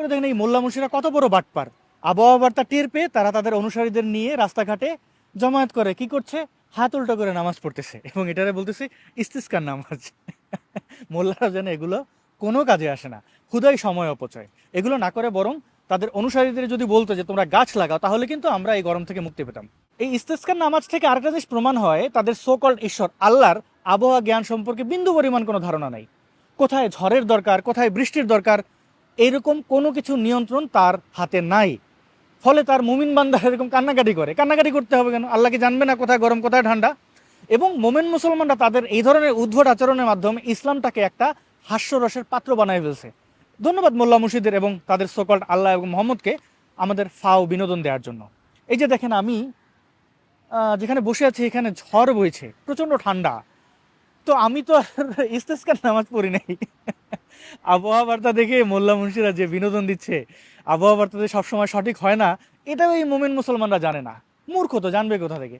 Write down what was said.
করে দেখেন এই মোল্লা মুন্সিরা কত বড় বাটপার। আবহাওয়া বার্তা টের পেয়ে তারা তাদের অনুসারীদের নিয়ে রাস্তাঘাটে জমায়েত করে, কি করছে? হাত উল্টো করে নামাজ পড়তেছে। এবং এটারে বলতেছে ইস্তিস্কার নামাজ। মোল্লারা যেন এগুলো কোনো কাজে আসে না। ক্ষুদাই সময় অপচয়। এগুলো না করে বরং তাদের অনুসারীদের যদি বলতো যে তোমরা গাছ লাগাও, তাহলে কিন্তু আমরা এই গরম থেকে মুক্তি পেতাম। এই ইস্তেস্কার নামাজ থেকে আরেকটা জিনিস প্রমাণ হয়, তাদের সোকল্ড ঈশ্বর আল্লাহর আবহাওয়া জ্ঞান সম্পর্কে বিন্দু পরিমাণ কোনো ধারণা নাই। কোথায় ঝড়ের দরকার, কোথায় বৃষ্টির দরকার এরকম কোনো কিছু নিয়ন্ত্রণ তার হাতে নাই। ফলে তার মুমিন বান্দা এরকম কান্নাকাটি করে। কান্নাকাটি করতে হবে কেন? আল্লাহকে জানবে না কোথায় গরম, কোথায় ঠান্ডা? এবং মোমেন মুসলমানরা তাদের এই ধরনের উদ্ভট আচরণের মাধ্যমে ইসলামটাকে একটা হাস্যরসের পাত্র বানায় ফেলছে। ধন্যবাদ মোল্লা মুর্শিদের এবং তাদের সকল আল্লাহ এবং মোহাম্মদকে আমাদের ফাও বিনোদন দেওয়ার জন্য। এই যে দেখেন আমি যেখানে বসে আছি এখানে ঝড় বইছে, প্রচণ্ড ঠান্ডা। তো আমি তো আর ইস্তেস্কার নামাজ পড়ি নাই। আবহাওয়া বার্তা দেখে মোল্লা মুন্সিরা যে বিনোদন দিচ্ছে আবহাওয়া বার্তাতে সবসময় সঠিক হয় না, এটাও এই মোমেন মুসলমানরা জানে না। মূর্খ তো জানবে কোথা থেকে।